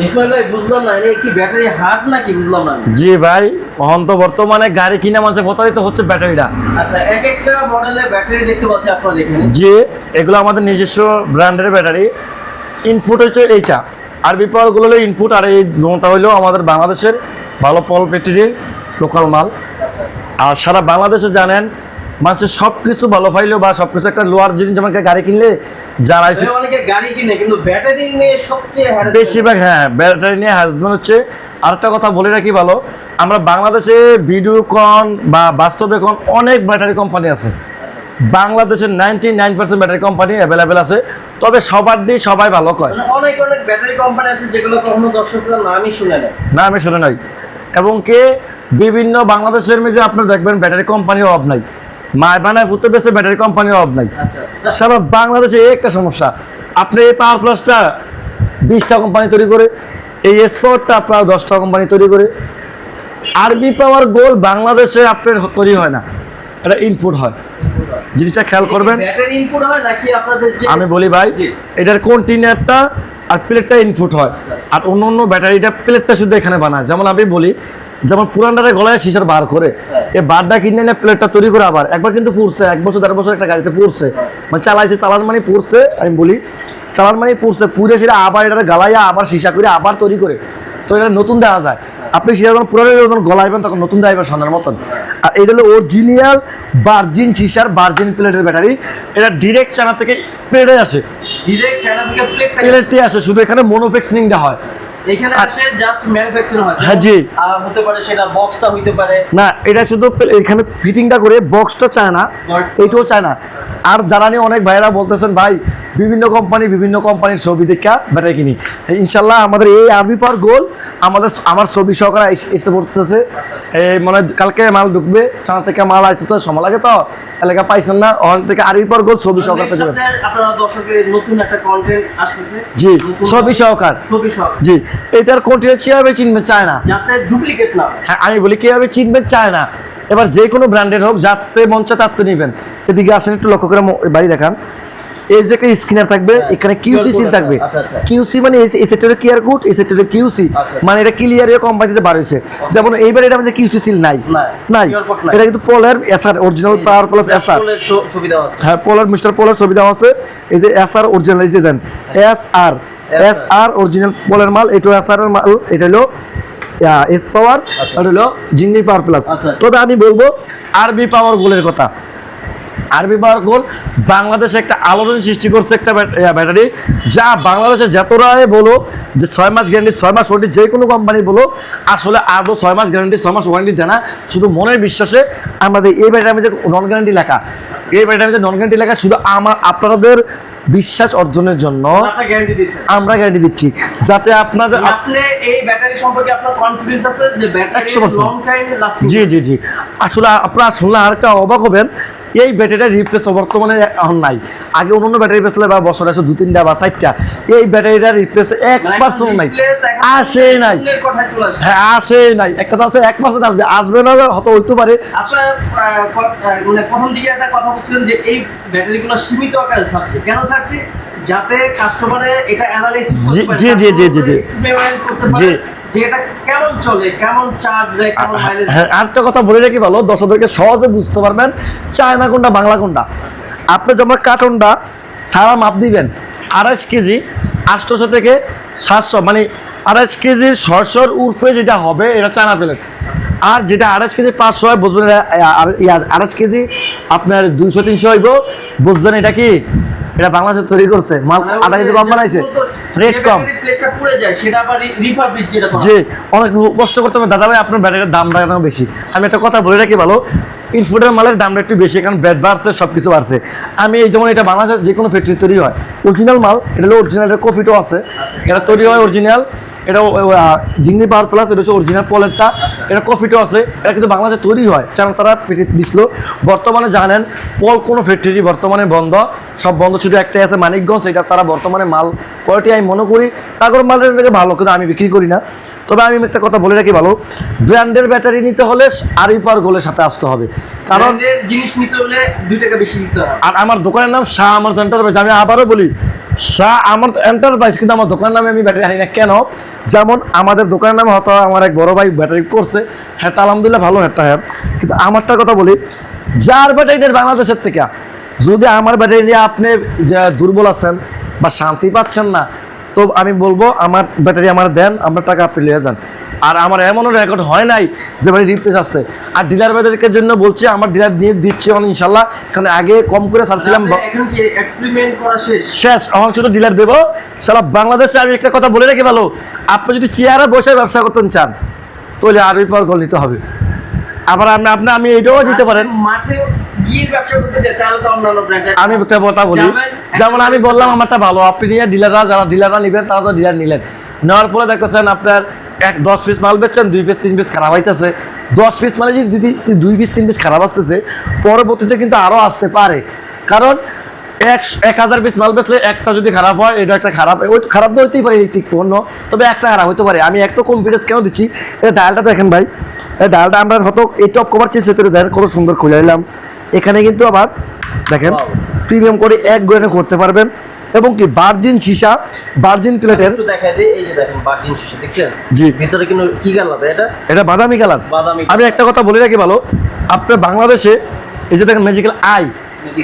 ইসমাইল ভাই বুঝলাম না কি ব্যাটারি হার্ড নাকি? বুঝলাম না জি ভাই এখন তো বর্তমানে গাড়ি কিনা মানুষের প্রতারিত হচ্ছে ব্যাটারিটা। আচ্ছা এক একটা মডেলের ব্যাটারি দেখতে পাচ্ছি আপনারা এখানে। যে এগুলো আমাদের নিজস্ব ব্র্যান্ডের ব্যাটারি। ইনপুট হচ্ছে এইটা। আরবি পাওয়ারগুলো হলো ইনপুট আর এই নোটা হলো আমাদের বাংলাদেশের ভালো পল ব্যাটারির লোকাল মাল। আচ্ছা। আর সারা বাংলাদেশে জানেন মানুষের সব কিছু ভালো পাইলেও বা সব কিছু একটা লোয়ার জিনিস যেমন গাড়ি কিনলে যারা অনেকে গাড়ি কিনে কিন্তু ব্যাটারি নিয়ে সবচেয়ে বেশিরভাগ হ্যাঁ ব্যাটারি নিয়ে হাজবেন্ড হচ্ছে। আরেকটা কথা বলে রাখি ভালো আমরা বাংলাদেশে ভিডিওকন বা বাস্তবেকন অনেক ব্যাটারি কোম্পানি আছে। বাংলাদেশের ninety nine percent battery company available আছে। তবে সবার দিয়ে সবাই ভালো কয়। মানে অনেক অনেক ব্যাটারি কোম্পানি আছে যেগুলো কখনো দর্শকরা নামই শুনে নেয়। না আমি শুনে নাই। এবং কে? বিভিন্ন বাংলাদেশের মেঝে আপনার দেখবেন ব্যাটারি কোম্পানির অভাব নাই। মায় বানায় পুঁতে বেছে ব্যাটারি কোম্পানির অভাব নাই। আচ্ছা আচ্ছা। সারা বাংলাদেশে একটা সমস্যা। আপনি এই পাওয়ার প্লাসটা বিশটা কোম্পানি তৈরি করে এই স্পটটা আপনার দশটা কোম্পানি তৈরি করে আরবি পাওয়ার গোল বাংলাদেশে আপনার তৈরি হয় না। এটা ইনপুট হয়। জিনিসটা খেয়াল করবেন। হয় আমি বলি ভাই। এটার কন্টিনিউরটা আর প্লেটটা ইনপুট হয়। আর অন্য অন্য ব্যাটারিটা প্লেটটা শুধু এখানে বানায়। যেমন আমি বলি যেমন পুরানটারে গলায় সিসার বার করে হ্যাঁ। এই বারটা কিনে এনে প্লেটটা তৈরি করে আবার একবার কিন্তু পুড়ছে এক বছর দেড় বছর একটা গাড়িতে পুড়ছে। মানে চালাইছে চালান মানে পুড়ছে আমি বলি চালান মানে পুড়ছে পুড়ে সেটা আবার এটা গালাইয়া আবার সিসা করে আবার তৈরি করে। তো এটা নতুন দেওয়া যায়। আপনি সেটা যখন পুরানো যখন গলাইবেন তখন নতুন দেওয়া সোনার মতন। আর এটা হলো অরিজিনাল বার্জিন সিসার বার্জিন প্লেটের ব্যাটারি এটা ডিরেক্ট চানা থেকে প্লেটে আসে। ডিরেক্ট চায়না থেকে প্লেট আসে শুধু এখানে মনোফেক্সিংটা হয়। এখানে আসে জাস্ট ম্যানুফ্যাকচার হয়। হ্যাঁ, জি। আর হতে পারে সেটা বক্সটা হইতে পারে। না এটা শুধু এখানে ফিটিংটা করে বক্সটা চায় না এইটাও চায় না। আর জ্বালানি অনেক ভাইরা বলতেছেন ভাই বিভিন্ন কোম্পানি বিভিন্ন কোম্পানির ছবি দেখা ব্যাটারি কিনি। ইনশাল্লাহ আমাদের এই আর্মি পাওয়ার গোল আমাদের আমার ছবি সহকারে এসে- পড়তেছে। এই মনে হয় কালকে মাল ঢুকবে চানা থেকে মাল আসতে তো সময় লাগে তো এলাকা পাইছেন না ওখান থেকে আরবি পাওয়ার গোল ছবি সহকারে নতুন একটা কন্টেন্ট আসতেছে। জি ছবি সহকার। ছবি সহ জি এটার কোনটি কীভাবে চিনবে চায় না। যাতে ডুপ্লিকেট না হ্যাঁ। আমি বলি কীভাবে চিনবে চায় না। এবার যে কোনো ব্র্যান্ডের হোক যাতে মঞ্চে তাতে নেবেন। এদিকে আসেন একটু লক্ষ্য করে বাড়ি দেখান। এই যে একটা স্ক্যানার থাকবে হ্যাঁ, এখানে কিউসি সিল থাকবে। আচ্ছা, আচ্ছা। কিউসি মানে এই- সেক্টরে কিউআর কোড এই সেক্টরে কিউসি আচ্ছা। মানে এটা ক্লিয়ার কোম্পানিতে বার হয়েছে। যেমন এইবার এটা আমাদের কিউসি সিল নাই। নাই। এটা কিন্তু polar SR original power plus SR হ্যাঁ পোলার মিস্টার পোলার ছবি দেওয়া আছে। এই যে এস আর অরিজিনাল এই যে দেন S R S R original polar মাল এটা এস আর এর মাল এটা হলো এস পাওয়ার আর হলো জিঙ্গি পাওয়ার প্লাস আচ্ছা, আচ্ছা। তবে আমি বলব আরবি পাওয়ার গোলের কথা। আরবি গোল বাংলাদেশে একটা আলোড়ন সৃষ্টি করছে একটা ব্যাট- ব্যাটারি যা বাংলাদেশে যতটাই বলো যে ছয় মাস গ্যারান্টি ছয় মাস ওয়ারেন্টি যে কোনো কোম্পানি বলো আসলে আদৌ ছয় মাস গ্যারান্টি ছয় মাস ওয়ারেন্টি দেয় না। শুধু মনের বিশ্বাসে আমাদের এই ব্যাটারি আমি যে নন গ্যারান্টি লেখা এই ব্যাটারি যে নন গ্যারান্টি লেখা শুধু আমার আপনাদের বিশ্বাস অর্জনের জন্য আমরা গ্যারান্টি দিচ্ছি। যাতে আপনাদের আপনি এই ব্যাটারি সম্পর্কে আপনার কনফিডেন্স আছে যে ব্যাটারি লং টাইম লাস্টিং জি জি জি। আসলে আপনারা শুনলে আর একটা অবাক হবেন এই ব্যাটারিটা রিপ্লেস বর্তমানে এখন নাই। আগে অন্য ব্যাটারি বেসলে বা বছর আছে দু তিনটা বা চারটা। এই ব্যাটারিটা রিপ্লেস এক পার্সেন্ট নাই। আসে নাই। হ্যাঁ আসে নাই। একটা তো আছে এক পার্সেন্ট আসবে। আসবে না হয়তো হইতে পারে। আপনার আহ, মানে প্রথম দিকে একটা কথা বলছিলেন যে এই ব্যাটারিগুলো সীমিত আকারে ছাড়ছে। কেন ছাড়ছে? যাতে কাস্টমারে এটা অ্যানালাইসিস জি, জি, জি, জি, জি, জি। জি। পারে যে এটা কেমন চলে কেমন চার্জ দেয় কেমন মাইলেজ হ্যাঁ আরেকটা কথা বলে রাখি ভালো দর্শকদেরকে সহজে বুঝতে পারবেন চায়না কোনটা বাংলা কোনটা আপনি যেমন কার্টনটা সারা মাপ দিবেন আড়াইশ কেজি আটশোশো থেকে সাতশো মানে আড়াইশ কেজি ছয়শোর উর্ফে যেটা হবে এটা চায়না প্লেট আর যেটা আড়াইশ কেজি পাঁচশো হয় বুঝবেন আড়াইশ কেজি আপনার দুইশো তিনশো হইব বুঝবেন এটা কি এটা বাংলাদেশে তৈরি করছে। মাল আধা কেজি কম বানাইছে। রেট কম যে অনেক কষ্ট করতে হবে। দাদা ভাই আপনার ব্যাটারির দাম দাঁড়ানো বেশি। আমি একটা কথা বলে রাখি ভালো। ইনফুটের মালের দামটা একটু বেশি কারণ ব্যাট বাড়ছে সব কিছু বাড়ছে। আমি এই যেমন এটা বাংলাদেশের যে কোনো ফ্যাক্টরি তৈরি হয়। অরিজিনাল মাল এটা হলো অরিজিনাল কফিটাও আছে। এটা তৈরি হয় অরিজিনাল এটা জিংনি পাওয়ার প্লাস এটা হচ্ছে অরিজিনাল পলেরটা এটা কফিটাও আছে এটা কিন্তু বাংলাদেশে তৈরি হয়। কারণ তারা পেটে দিছিল। বর্তমানে জানেন পল কোনো ফ্যাক্টরি বর্তমানে বন্ধ সব বন্ধ শুধু একটাই আছে মানিকগঞ্জ এটা তারা বর্তমানে মাল কোয়ালিটি আমি মনে করি তারপর মালের থেকে ভালো কিন্তু আমি বিক্রি করি না। তবে আমি একটা কথা বলে রাখি ভালো ব্র্যান্ডের ব্যাটারি নিতে হলে আরই পার গোলের সাথে আসতে হবে। কারণ জিনিস নিতে হলে দুই টাকা বেশি দিতে হবে। আর আমার দোকানের নাম শাহ আমার এন্টারপ্রাইজ আমি আবারও বলি শাহ আমার এন্টারপ্রাইজ কিন্তু আমার দোকানের নামে আমি ব্যাটারি আনি না। কেন? যেমন আমাদের দোকানের নামে হয়তো আমার এক বড় ভাই ব্যাটারি করছে। হ্যাঁ আলহামদুলিল্লাহ ভালো হ্যাঁ হ্যাঁ। কিন্তু আমারটার কথা বলি, যার ব্যাটারি বাংলাদেশের থেকে, যদি আমার ব্যাটারি নিয়ে আপনি দুর্বল আছেন বা শান্তি পাচ্ছেন না, তো আমি বলব আমার ব্যাটারি আমার দেন, আপনার টাকা আপনি নিয়ে যান। আর আমার এমনও রেকর্ড হয় নাই যে ভাই রিপ্লেস আসছে। আর ডিলার ব্যাটারিকে জন্য বলছি আমার ডিলার নিয়ে দিচ্ছি মানে ইনশাল্লাহ। কারণ আগে কম করে ছাড়ছিলাম। এখন কি এক্সপেরিমেন্ট করা শেষ? শেষ আমার শুধু ডিলার দেবো। সারা বাংলাদেশে আমি একটা কথা বলে রেখে ভালো। আপনি যদি চেয়ারে বসে ব্যবসা করতে চান তাহলে আরবি পর গল নিতে হবে। আবার আপনি আপনি আমি এটাও দিতে পারেন। মাঠে আমি কথা বলি। যেমন আমি বললাম আমারটা ভালো। আপনি ডিলাররা যারা ডিলাররা নেবেন তারা তো ডিলার নিলেন। নেওয়ার পরে দেখতেছেন আপনার এক দশ পিস মাল বেচছেন দুই পিস তিন পিস খারাপ হইতেছে। দশ পিস মানে যদি দুই- দুই পিস তিন পিস খারাপ আসতেছে পরবর্তীতে কিন্তু আরও আসতে পারে। কারণ এক এক হাজার পিস মাল বেচলে একটা যদি খারাপ হয় এটা একটা খারাপ ওই তো খারাপ তো হইতেই পারে ঠিক পণ্য তবে একটা খারাপ হতে পারে। আমি এক তো কনফিডেন্স কেন দিচ্ছি? এই ডায়ালটা দেখেন ভাই। এই ডায়ালটা আমরা হয়তো এই টপ কভার চেঞ্জ করে দেখেন কত সুন্দর খুলে নিলাম এখানে কিন্তু আবার দেখেন প্রিমিয়াম করে এক গোয়েনে করতে পারবেন। এবং কি বার্জিন সীসা বার্জিন প্লেটের একটু দেখাই এই যে দেখেন বার্জিন শিশু দেখছেন? জি। ভিতরে কিন্তু কি কালার এটা? এটা বাদামি কালার বাদামি আমি একটা কথা বলে রাখি ভালো আপনার বাংলাদেশে এই যে দেখেন ম্যাজিক্যাল আই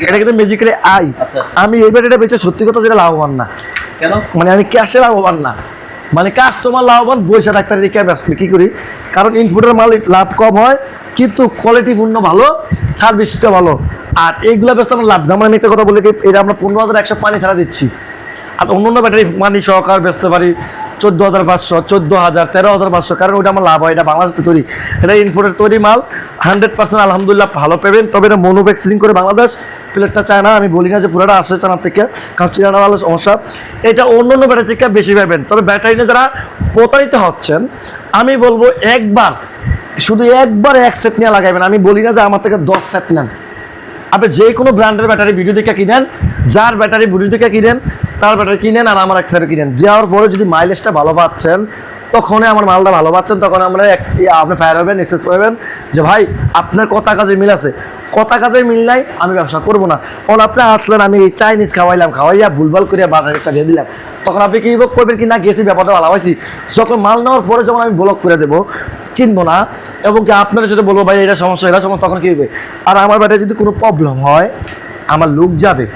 এটা কিন্তু ম্যাজিক্যাল আই আচ্ছা, আচ্ছা। আমি এই এটা বেঁচে সত্যি কথা যেটা লাভবান না। কেন? মানে আমি ক্যাশে লাভবান না। মানে কাস্টমার লাভবান বসে ডাক্তার দিকে আসবে কী করি? কারণ ইনপুটের মাল লাভ কম হয়, কিন্তু কোয়ালিটিপূর্ণ ভালো সার্ভিসটা ভালো। আর এইগুলো ব্যস্ত আমরা লাভ যেমন আমি একটা কথা বলি এটা আমরা পনেরো হাজার একশো পানি ছাড়া দিচ্ছি। অন্য অন্য ব্যাটারি মানি সহকার বেচতে পারি, চোদ্দ হাজার পাঁচশো, চোদ্দ হাজার, তেরো হাজার পাঁচশো, কারণ ওটা আমার লাভ হয়, এটা বাংলাদেশে তৈরি। এটা ইনপুটের তৈরি মাল হান্ড্রেড পার্সেন্ট আলহামদুলিল্লাহ ভালো পাবেন। তবে এটা মনোভ্যাক্সিন করে বাংলাদেশ, প্লেটটা চায় না, আমি বলি না যে পুরোটা আসে চানার থেকে, কারণ চায়না ভালো সমস্যা। এটা অন্য অন্য ব্যাটারি থেকে বেশি পাবেন। তবে ব্যাটারি নিয়ে যারা প্রতারিত হচ্ছেন, আমি বলব একবার, শুধু একবার এক সেট নিয়ে লাগাইবেন আমি বলি না যে আমার থেকে দশ সেট নেন। আপনি যে কোনো ব্র্যান্ডের ব্যাটারি ভিডিও দেখে কিনেন, যার ব্যাটারি ভিডিও দেখে কিনেন, তার ব্যাটারি কিনেন আর আমার এক সাইডে কিনেন। যাওয়ার পরে যদি মাইলেজটা ভালো পাচ্ছেন, তখনই আমার মালটা ভালো পাচ্ছেন, তখন আমরা আপনি ফায়ার হবেন এক্সেস করবেন যে, ভাই, আপনার কথা কাজে মিল আছে? কথা কাজে মিল নাই, আমি ব্যবসা করব না। কারণ আপনি আসলেন, আমি চাইনিজ খাওয়াইলাম, খাওয়াইয়া ভুলভাল করে ব্যাটারিটা দিয়ে দিলাম। তখন আপনি কি করবেন কি? না, গেছি, ব্যাপারটা ভালো হয়েছি। যখন মাল নেওয়ার পরে যখন আমি ব্লক করে দেবো, চিনবো না, এবং কি আপনারা সাথে বলব, ভাই, এটা সমস্যা এটা সমস্যা। তখন কি হবে? আর আমার বাড়িতে যদি কোনো প্রবলেম হয়, আমার লোক যাবে।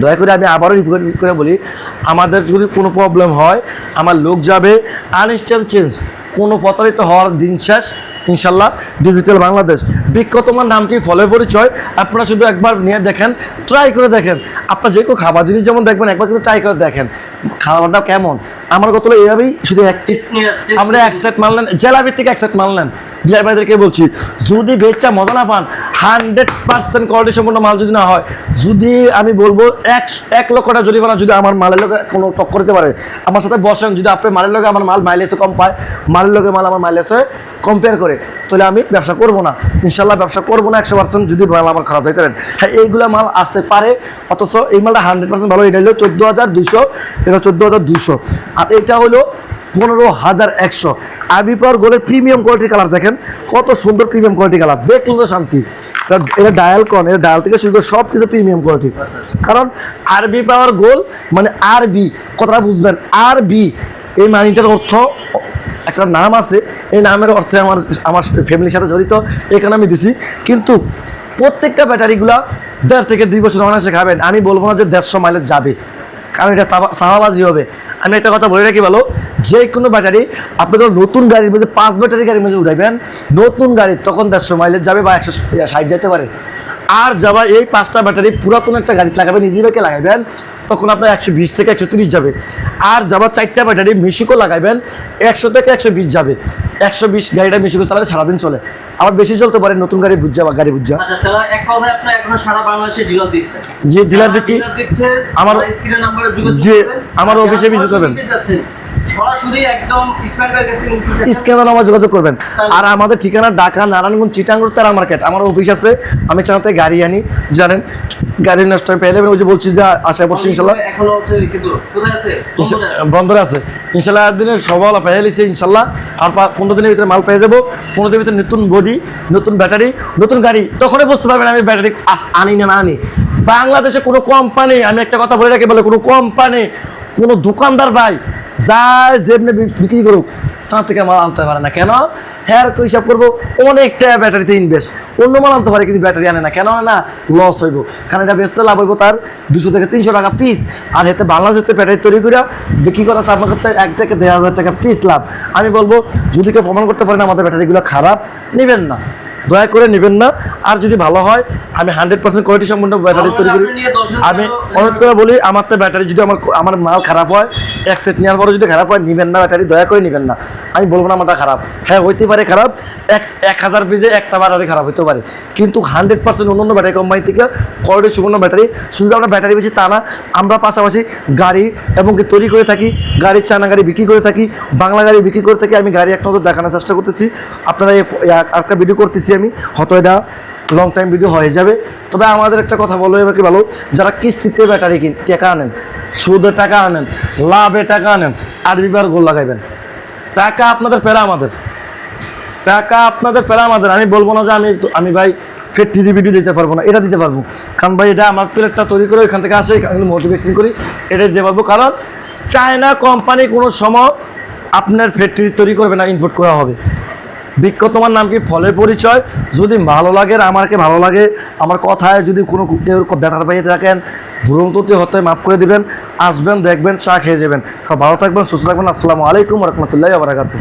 দয়া করে আমি আবারও রিপোর্ট করে বলি, আমাদের যদি কোনো প্রবলেম হয়, আমার লোক যাবে আনইনস্ট্যান্ট চেঞ্জ। কোনো প্রতারিত হওয়ার দিন শেষ। ইনশাল্লাহ ডিজিটাল বাংলাদেশ। বিখ্যাত তোমার নামটি ফলে পরিচয়। আপনারা শুধু একবার নিয়ে দেখেন ট্রাই করে দেখেন। আপনার যে কোনো খাবার জিনিস যেমন দেখবেন একবার কিন্তু ট্রাই করে দেখেন। খাবারটা কেমন? আমার কত এইভাবেই শুধু এক আমরা এক সেট মানলেন জেলাবির থেকে এক সেট মানলেন ড্রাইভারদেরকে বলছি, যদি বেচা মজা না পান হান্ড্রেড পার্সেন্ট কোয়ালিটি সম্পূর্ণ মাল যদি না হয়, যদি আমি বলব এক এক লক্ষ টাকা জরিমানা যদি আমার মালের লোকে কোনো টক্কর দিতে পারে, আমার সাথে বসেন, যদি আপনি মালের লোকে আমার মাল মাইলেজে কম পায়, মালের লোকে মাল আমার মাইলেজে কম্পেয়ার করে, তাহলে আমি ব্যবসা করব না। ইনশাল্লাহ ব্যবসা করব না একশো পার্সেন্ট যদি মাল আমার খারাপ হয়ে পারেন হ্যাঁ এইগুলো মাল আসতে পারে, অথচ এই মালটা হান্ড্রেড পার্সেন্ট ভালো, এটা হলো চোদ্দ হাজার দুশো এটা চোদ্দ হাজার দুশো আর এটা হলো পনেরো হাজার একশো। আবি পাওয়ার গোলের প্রিমিয়াম কোয়ালিটির কালার দেখেন, কত সুন্দর প্রিমিয়াম কোয়ালিটি কালার দেখলে তো শান্তি। এটা- ডায়াল কন এটা ডায়াল থেকে শুরু করে সব কিছু প্রিমিয়াম কোয়ালিটি কারণ আরবি পাওয়ার গোল মানে আরবি, কথাটা বুঝবেন, আরবি। এই মানিটার অর্থ, একটা নাম আছে, এই নামের অর্থে আমার আমার ফ্যামিলির সাথে জড়িত, এখানে আমি দিছি। কিন্তু প্রত্যেকটা ব্যাটারিগুলা দেড় থেকে দুই বছর অনায়াসে খাবেন। আমি বলব না যে দেড়শো মাইলেজ যাবে। কারণ এটা সাহাবাজি হবে। আমি একটা কথা বলে রাখি ভালো যে কোনো ব্যাটারি, আপনি যখন নতুন গাড়ির মধ্যে পাঁচ ব্যাটারি গাড়ির মধ্যে উঠাইবেন, নতুন গাড়ি তখন দেড়শো মাইলেজ যাবে বা একশো ষাট যেতে পারে। আর যাবার এই পাঁচটা ব্যাটারি পুরাতন একটা গাড়ি লাগাবেন ইজি বাইকে লাগাবেন তখন আপনার একশো বিশ থেকে একশো তিরিশ যাবে। আর যাবার চারটা ব্যাটারি মিশিকো লাগাবেন একশো থেকে একশো বিশ যাবে। একশো বিশ গাড়িটা মিশিকো চালালে সারাদিন চলে। আবার বেশি চলতে পারে নতুন গাড়ি বুঝা বা গাড়ি বুঝা আচ্ছা বাংলাদেশে ডিলার দিচ্ছি। আমার- যে আমার অফিসে visit করবেন। স্ক্যানার আমার যোগাযোগ করবেন। আর আমাদের ঠিকানা ঢাকা নারায়ণগঞ্জ চিটাঙ্গুর তারা মার্কেট। আমার অফিস আছে আমি চানাতে গাড়ি আনি জানেন গাড়ি নষ্ট পেয়ে যাবেন। ওই যে বলছি যে আশা করছি ইনশাল্লাহ। বন্ধরে আছে? ইনশাল্লাহ সবাল পেয়ে ইনশাল্লাহ। আর পনেরো দিনের ভিতরে মাল পেয়ে যাব। পনেরো দিনের ভিতরে নতুন বডি নতুন ব্যাটারি নতুন গাড়ি। তখনই বুঝতে পারবেন আমি ব্যাটারি আনি না না আনি। বাংলাদেশে কোনো কোম্পানি আমি একটা কথা বলে রাখি বলে কোনো কোম্পানি কোনো দোকানদার ভাই যা যেমনি বিক্রি করুক স্থান থেকে মাল আনতে পারে না। কেন? হ্যাঁ তো হিসাব করব, অনেকটা ব্যাটারিতে ইনভেস্ট অন্য মাল আনতে পারে, কিন্তু ব্যাটারি আনে না। কেন আনে না? লস হইব। কারণ এটা বেচতে লাভ হইব তার দুশো থেকে তিনশো টাকা পিস আর এতে বাংলাদেশে ব্যাটারি তৈরি করে বিক্রি করা আপনার কাছে এক থেকে দেড় হাজার টাকা পিস লাভ। আমি বলব, যদি কেউ প্রমাণ করতে পারেন আমাদের ব্যাটারিগুলো খারাপ, নেবেন না। দয়া করে নেবেন না। আর যদি ভালো হয় আমি হান্ড্রেড পার্সেন্ট কোয়ালিটি সম্পূর্ণ ব্যাটারি তৈরি করি। আমি অনুরোধ করে বলি আমার তো ব্যাটারি যদি আমার আমার মাল খারাপ হয় এক সেট নেওয়ার পরে যদি খারাপ হয় নেবেন না ব্যাটারি দয়া করে নেবেন না। আমি বলব না আমারটা খারাপ। হ্যাঁ হইতে পারে খারাপ এক এক হাজার পিসে একটা ব্যাটারি খারাপ হতে পারে। কিন্তু হান্ড্রেড পার্সেন্ট অন্য অন্য ব্যাটারি কোম্পানি থেকে কোয়ালিটি সম্পূর্ণ ব্যাটারি শুধু আমরা ব্যাটারি বেশি তা না আমরা পাশাপাশি গাড়ি এবং কি তৈরি করে থাকি গাড়ির চানা গাড়ি বিক্রি করে থাকি বাংলা গাড়ি বিক্রি করে থাকি আমি গাড়ি এক নজর দেখানোর চেষ্টা করতেছি। আপনারা একটা ভিডিও করতেছি। আমি, হয়তো এটা লং টাইম ভিডিও হয়ে যাবে। তবে আমাদের একটা কথা বলো, এবার কি ভালো যারা কিস্তিতে ব্যাটারি কিন টাকা আনেন, সুদে টাকা আনেন, লাভে টাকা আনেন, আর বিবার গোল লাগাইবেন। টাকা আপনাদের পেরা আমাদের। টাকা আপনাদের পেরা আমাদের। আমি বলব না যে আমি আমি ভাই ফের টিজি ভিডিও দিতে পারব না, এটা দিতে পারব। কারণ ভাই এটা আমার প্লেটটা তৈরি করে ওইখান থেকে আসে, এখানে মোটিভেশন করি, এটা দিতে পারব। কারণ চায়না কোম্পানি কোনো সময় আপনার ফ্যাক্টরি তৈরি করবে না ইনপুট করা হবে। বৃক্ষ তোমার নাম কি? ফলের পরিচয়? যদি ভালো লাগে আমাকে ভালো লাগে, আমার কথায় যদি কোনো কেউ ব্যথা পাইয়ে থাকেন ভ্রমততি হতে মাফ করে দিবেন, আসবেন, দেখবেন, চা খেয়ে যাবেন। সব ভালো থাকবেন, সুস্থ থাকবেন। আসসালামু আলাইকুম রহমতুল্লাহ বারাকাতু